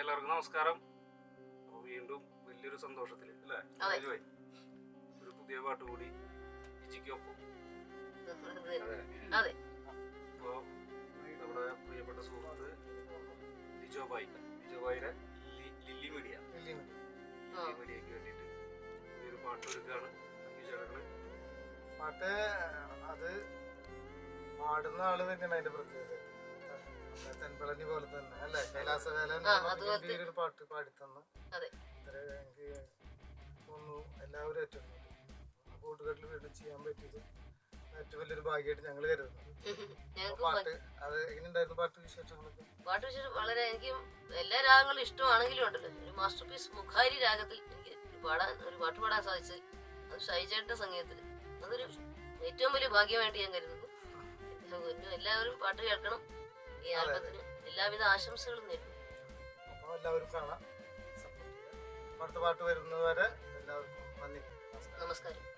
എല്ലാവർക്കും നമസ്കാരം. അപ്പോൾ വീണ്ടും വലിയൊരു സന്തോഷത്തിൽ അല്ലേ. ഒരു പുതിയ പാട്ട് കൂടി ഇജിക്കൊപ്പം. അതെ. അപ്പോൾ നമ്മുടെ പ്രിയപ്പെട്ട സുഹൃത്ത് ലിജോ ബായി. ലിജോ ബായിയുടെ ലില്ലി മീഡിയ. ആ. ലില്ലി മീഡിയക്ക് വേണ്ടിയിട്ട് പുതിയൊരു പാട്ട് ഒരുക്കുകയാണ് പാട്ട് അത് പാടുന്ന ആൾ തന്നെയാണ് അതിന്റെ പ്രത്യേകത. തെൻപളനി പോലെ തന്നെ അല്ലേ? കൈലാസവേലൻ ഒരു പാട്ട് പാടിത്തന്ന്. എനിക്ക് തോന്നുന്നു എല്ലാവരും ഏറ്റവും കൂട്ടുകെട്ടിൽ വീണ്ടും ചെയ്യാൻ പറ്റിയത് ഏറ്റവും വലിയൊരു ഭാഗ്യമായിട്ട് ഞങ്ങൾ കരുതുന്നു. പാട്ട് അത് എങ്ങനെയുണ്ടായിരുന്നു പാട്ട് വിശേഷങ്ങളൊക്കെ? പാട്ട് വിശേഷം വളരെ എനിക്ക് എല്ലാ രാഗങ്ങളും ഇഷ്ടമാണെങ്കിലും ഉണ്ടല്ലോ. ഒരു മാസ്റ്റർ പീസ് മുഖാരി രാഗത്തിൽ എനിക്ക് പാടാൻ ഒരു പാട്ട് പാടാൻ സാധിച്ചത് അത് ഷൈജേട്ടന്റെ സംഗീതത്തിൽ അതൊരു ഏറ്റവും വലിയ ഭാഗ്യമായിട്ട് ഞാൻ കരുതുന്നു. എല്ലാവരും പാട്ട് കേൾക്കണം. ഈ ആൽബത്തിന് എല്ലാവിധ ആശംസകളും നേരുന്നു. അപ്പോൾ എല്ലാവരും കാണാം. അടുത്ത പാട്ട് വരുന്നതുവരെ എല്ലാവർക്കും നന്ദി. നമസ്കാരം. നമസ്കാരം.